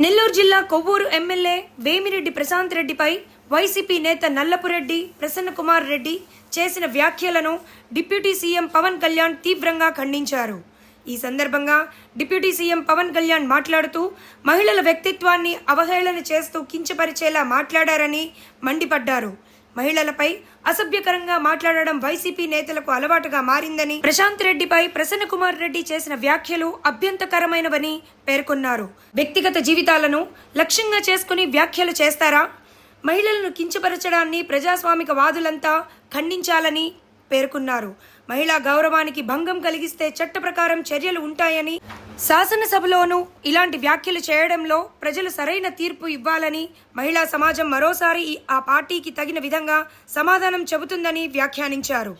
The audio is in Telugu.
నెల్లూరు జిల్లా కొవ్వూరు ఎమ్మెల్యే వేమిరెడ్డి ప్రశాంత్ రెడ్డిపై వైసీపీ నేత నల్లపురెడ్డి ప్రసన్న కుమార్ రెడ్డి చేసిన వ్యాఖ్యలను డిప్యూటీ సీఎం పవన్ కళ్యాణ్ తీవ్రంగా ఖండించారు. ఈ సందర్భంగా డిప్యూటీ సీఎం పవన్ కళ్యాణ్ మాట్లాడుతూ మహిళల వ్యక్తిత్వాన్ని అవహేళన చేస్తూ కించపరిచేలా మాట్లాడారని మండిపడ్డారు. మహిళలపై అసభ్యకరంగా మాట్లాడడం వైసీపీ నేతలకు అలవాటుగా మారిందని ప్రశాంత్ రెడ్డిపై ప్రసన్న కుమార్ రెడ్డి చేసిన వ్యాఖ్యలు అభ్యంతకరమైనవని పేర్కొన్నారు. వ్యక్తిగత జీవితాలను లక్ష్యంగా చేసుకుని వ్యాఖ్యలు చేస్తారా? మహిళలను కించపరచడాన్ని ప్రజాస్వామిక వాదులంతా ఖండించాలని పేర్కొన్నారు. మహిళా గౌరవానికి భంగం కలిగిస్తే చట్ట ప్రకారం చర్యలు ఉంటాయని శాసనసభలోనూ ఇలాంటి వ్యాఖ్యలు చేయడంలో ప్రజలు సరైన తీర్పు ఇవ్వాలని మహిళా సమాజం మరోసారి ఆ పార్టీకి తగిన విధంగా సమాధానం చెబుతుందని వ్యాఖ్యానించారు.